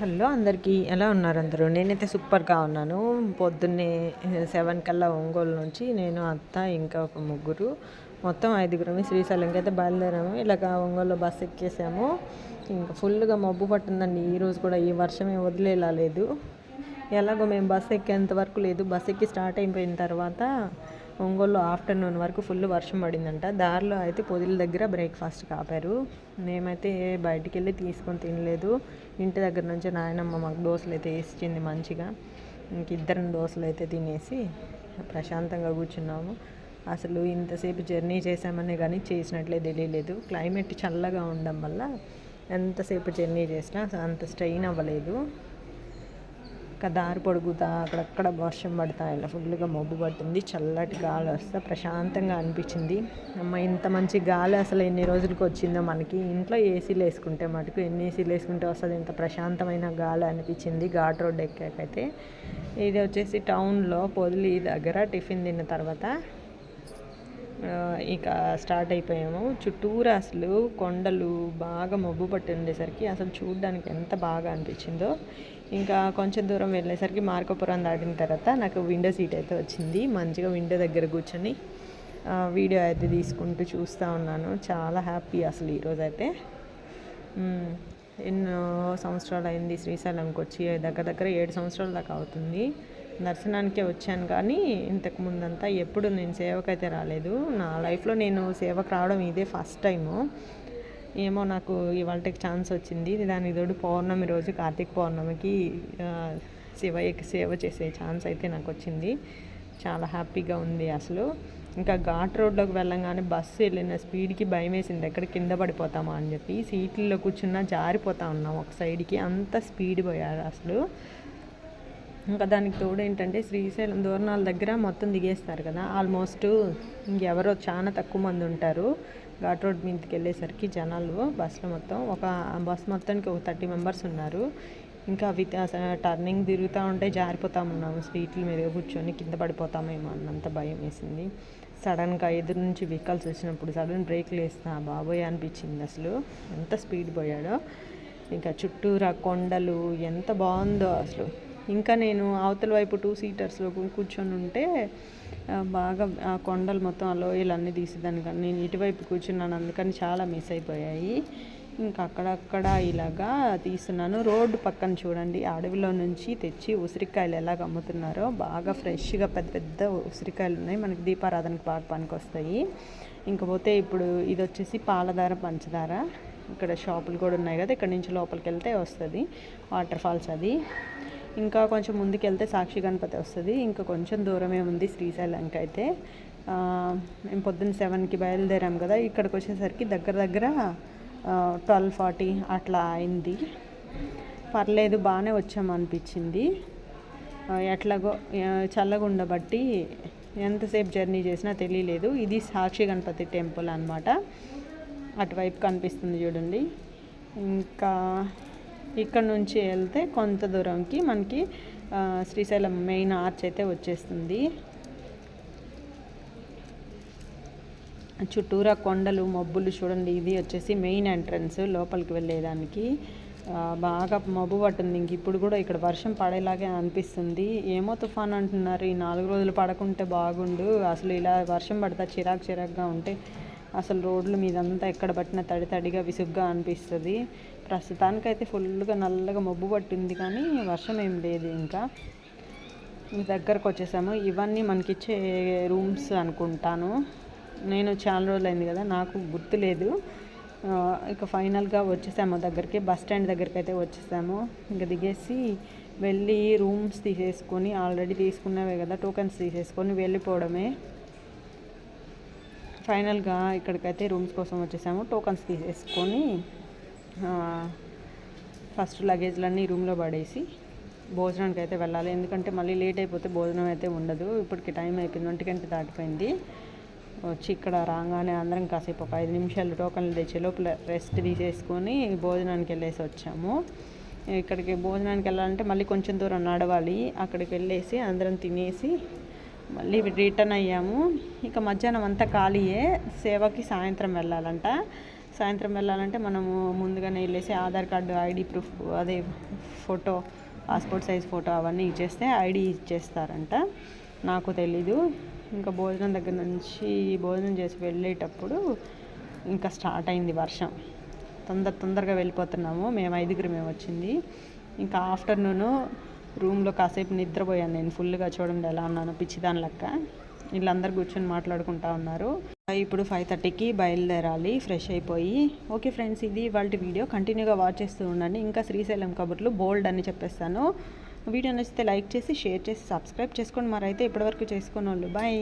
Hello అందరికీ ఎలా ఉన్నారు అందరూ? నేనైతే సూపర్గా ఉన్నాను. పొద్దున్నే సెవెన్ కల్లా ఒంగోలు నుంచి నేను అత్త ఇంకా ఒక ముగ్గురు మొత్తం ఐదుగురమే శ్రీశైలంకి అయితే బయలుదేరాము. ఇలాగ ఒంగోలులో బస్సు ఎక్కేసాము. ఇంకా ఫుల్గా మబ్బు పట్టిందండి. ఈరోజు కూడా ఈ వర్షమే వదిలేలా లేదు. ఎలాగో మేము బస్సు ఎక్కేంత వరకు లేదు. బస్సు ఎక్కి స్టార్ట్ అయిపోయిన తర్వాత ఒంగోలు ఆఫ్టర్నూన్ వరకు ఫుల్ వర్షం పడిందంట. దారిలో అయితే పొదిల దగ్గర బ్రేక్ఫాస్ట్ కాపారు. మేమైతే బయటికి వెళ్ళి తీసుకొని తినలేదు. ఇంటి దగ్గర నుంచి నాయనమ్మ మాకు దోశలు అయితే వేసింది మంచిగా. ఇంక ఇద్దరం దోశలు అయితే తినేసి ప్రశాంతంగా కూర్చున్నాము. అసలు ఇంతసేపు జర్నీ చేసామనే కానీ చేసినట్లే తెలియలేదు. క్లైమేట్ చల్లగా ఉండడం వల్ల ఎంతసేపు జర్నీ చేసినా అంత స్ట్రెయిన్ అవ్వలేదు. ఇంకా దారి పొడుగుతా అక్కడక్కడ వర్షం పడతా ఇలా ఫుల్గా మబ్బు పట్టింది చల్లటి గాలి వస్తే ప్రశాంతంగా అనిపించింది. అమ్మ ఇంత మంచి గాలి అసలు ఎన్ని రోజులకి వచ్చిందో మనకి. ఇంట్లో ఏసీలు వేసుకుంటే మటుకు ఎన్ని ఏసీలు వేసుకుంటే వస్తుంది? ఇంత ప్రశాంతమైన గాలి అనిపించింది ఘాట్ రోడ్ ఎక్కాకైతే. ఇది వచ్చేసి టౌన్లో పొదిలి దగ్గర టిఫిన్ తిన్న తర్వాత ఇక స్టార్ట్ అయిపోయాము. చుట్టూరా అసలు కొండలు బాగా మబ్బు పట్టి ఉండేసరికి అసలు చూడడానికి ఎంత బాగా అనిపించిందో. ఇంకా కొంచెం దూరం వెళ్ళేసరికి మార్కపురం దాటిన తర్వాత నాకు విండో సీట్ అయితే వచ్చింది. మంచిగా విండో దగ్గర కూర్చొని వీడియో అయితే తీసుకుంటూ చూస్తూ ఉన్నాను. చాలా హ్యాపీ అసలు ఈరోజు అయితే. ఎన్నో సంవత్సరాలు అయింది శ్రీశైలంకి వచ్చి దగ్గర దగ్గర ఏడు సంవత్సరాల దాకా అవుతుంది. దర్శనానికే వచ్చాను కానీ ఇంతకు ముందంతా ఎప్పుడు నేను సేవకైతే రాలేదు. నా లైఫ్లో నేను సేవకు రావడం ఇదే ఫస్ట్ టైము. ఏమో నాకు ఇవాళకి ఛాన్స్ వచ్చింది. దానికి తోడు పౌర్ణమి రోజు కార్తీక పౌర్ణమికి శివయ్యకి సేవ చేసే ఛాన్స్ అయితే నాకు వచ్చింది. చాలా హ్యాపీగా ఉంది అసలు. ఇంకా ఘాట్ రోడ్లోకి వెళ్ళంగానే బస్సు వెళ్ళిన స్పీడ్కి భయం వేసింది. ఎక్కడ కింద పడిపోతామా అని చెప్పి సీట్లలో కూర్చున్నా జారిపోతా ఉన్నాం ఒక సైడ్కి. అంత స్పీడ్ పోయారు అసలు. ఇంకా దానికి తోడు ఏంటంటే శ్రీశైలం దూరణాల దగ్గర మొత్తం దిగేస్తారు కదా. ఆల్మోస్ట్ ఇంకెవరో చాలా తక్కువ మంది ఉంటారు. ఘాట్ రోడ్ మీదకి వెళ్ళేసరికి జనాలు బస్సులో మొత్తం ఒక బస్ మొత్తానికి ఒక థర్టీ మెంబర్స్ ఉన్నారు. ఇంకా అవి టర్నింగ్ తిరుగుతూ ఉంటే జారిపోతా ఉన్నాము. మీద కూర్చొని కింద పడిపోతామేమో అన్నంత భయం వేసింది. సడన్గా ఎదురు నుంచి వెహికల్స్ వచ్చినప్పుడు సడన్ బ్రేక్లు వేస్తా బాబోయ్ అనిపించింది అసలు. ఎంత స్పీడ్ పోయాడో. ఇంకా చుట్టూరా కొండలు ఎంత బాగుందో అసలు. ఇంకా నేను అవతల వైపు టూ సీటర్స్లో కూర్చొని ఉంటే బాగా ఆ కొండలు మొత్తం ఆ లోయలు తీసేదాన్ని కానీ నేను ఇటువైపు కూర్చున్నాను. అందుకని చాలా మిస్ అయిపోయాయి. ఇంకా అక్కడక్కడ ఇలాగా తీస్తున్నాను. రోడ్డు పక్కన చూడండి. అడవిలో నుంచి తెచ్చి ఉసిరికాయలు ఎలాగ అమ్ముతున్నారో బాగా ఫ్రెష్గా పెద్ద పెద్ద ఉసిరికాయలు ఉన్నాయి. మనకి దీపారాధనకు బాగా పనికొస్తాయి ఇంకపోతే ఇప్పుడు ఇది వచ్చేసి పాలధార పంచదార ఇక్కడ షాపులు కూడా ఉన్నాయి కదా. ఇక్కడ నుంచి లోపలికి వెళ్తే వస్తుంది. వాటర్ ఫాల్స్ అది. ఇంకా కొంచెం ముందుకెళ్తే సాక్షి గణపతి వస్తుంది. ఇంకా కొంచెం దూరమే ఉంది శ్రీశైలంకి అయితే. మేము పొద్దున్న సెవెన్కి బయలుదేరాం కదా ఇక్కడికి వచ్చేసరికి దగ్గర దగ్గర ట్వెల్వ్ ఫార్టీ అట్లా అయింది. పర్లేదు బాగానే వచ్చాము అనిపించింది ఎట్లాగో చల్లగా ఉండబట్టి ఎంతసేపు జర్నీ చేసినా తెలియలేదు. ఇది సాక్షి గణపతి టెంపుల్ అన్నమాట. అటువైపు కనిపిస్తుంది చూడండి. ఇంకా ఇక్కడ నుంచి వెళ్తే కొంత దూరంకి మనకి శ్రీశైలం మెయిన్ ఆర్చ్ అయితే వచ్చేస్తుంది. చుట్టూరా కొండలు మబ్బులు చూడండి ఇది వచ్చేసి మెయిన్ ఎంట్రన్స్ లోపలికి వెళ్ళేదానికి. బాగా మబ్బు పట్టింది. ఇంక ఇప్పుడు కూడా ఇక్కడ వర్షం పడేలాగే అనిపిస్తుంది. ఏమో తుఫాన్ అంటున్నారు. ఈ నాలుగు రోజులు పడకుంటే బాగుండు. అసలు ఇలా వర్షం పడతా చిరాకు చిరాకుగా ఉంటే అసలు రోడ్ల మీదంతా ఎక్కడ పట్టినా తడి తడిగా విసుగ్గా అనిపిస్తుంది. ప్రస్తుతానికైతే ఫుల్గా నల్లగా మబ్బు పట్టింది కానీ వర్షం ఏం లేదు ఇంకా. మీ దగ్గరకు వచ్చేసాము. ఇవన్నీ మనకిచ్చే రూమ్స్ అనుకుంటాను. నేను చాలా రోజులు అయింది కదా నాకు గుర్తులేదు ఇక ఫైనల్గా వచ్చేసాము దగ్గరికి. బస్ స్టాండ్ దగ్గరికి అయితే వచ్చేసాము. ఇంకా దిగేసి వెళ్ళి రూమ్స్ తీసేసుకొని ఆల్రెడీ తీసుకున్నవే కదా టోకెన్స్ తీసేసుకొని వెళ్ళిపోవడమే. ఫైనల్గా ఇక్కడికైతే రూమ్స్ కోసం వచ్చేసాము. టోకన్స్ తీసేసుకొని ఫస్ట్ లగేజ్లన్నీ రూమ్లో పడేసి భోజనానికి అయితే వెళ్ళాలి. ఎందుకంటే మళ్ళీ లేట్ అయిపోతే భోజనం అయితే ఉండదు. ఇప్పటికి టైం అయిపోయింది. ఒంటి గంట దాటిపోయింది. వచ్చి ఇక్కడ రాగానే అందరం కాసేపు ఒక ఐదు నిమిషాలు టోకన్లు తెచ్చే లోపల రెస్ట్ తీసేసుకొని భోజనానికి వెళ్ళేసి వచ్చాము. ఇక్కడికి భోజనానికి వెళ్ళాలంటే మళ్ళీ కొంచెం దూరం నడవాలి. అక్కడికి వెళ్ళేసి అందరం తినేసి మళ్ళీ రిటర్న్ అయ్యాము. ఇక మధ్యాహ్నం అంతా ఖాళీయే. సేవకి సాయంత్రం వెళ్ళాలంట. సాయంత్రం వెళ్ళాలంటే మనము ముందుగానే వెళ్ళేసి ఆధార్ కార్డు ఐడి ప్రూఫ్ అదే ఫోటో పాస్పోర్ట్ సైజ్ ఫోటో అవన్నీ ఇచ్చేస్తే ఐడి ఇచ్చేస్తారంట. నాకు తెలీదు. ఇంకా భోజనం దగ్గర నుంచి భోజనం చేసి వెళ్ళేటప్పుడు ఇంకా స్టార్ట్ అయింది వర్షం. తొందర తొందరగా వెళ్ళిపోతున్నాము. మేము ఐదుగురు మేము వచ్చింది. ఇంకా ఆఫ్టర్నూను రూమ్లో కాసేపు నిద్రపోయాను నేను. ఫుల్గా చూడండి ఎలా ఉన్నాను పిచ్చిదాని లెక్క. వీళ్ళందరూ కూర్చొని మాట్లాడుకుంటా ఉన్నారు. ఇప్పుడు ఫైవ్ థర్టీకి బయలుదేరాలి ఫ్రెష్ అయిపోయి. ఓకే ఫ్రెండ్స్ ఇది వాళ్ళ వీడియో కంటిన్యూగా వాచ్ చేస్తూ ఉండండి. ఇంకా శ్రీశైలం కబుర్లు బోల్డ్ అని చెప్పేస్తాను. వీడియో నచ్చితే లైక్ చేసి షేర్ చేసి సబ్స్క్రైబ్ చేసుకోండి. మరైతే ఇప్పటివరకు చేసుకున్న వాళ్ళు బాయ్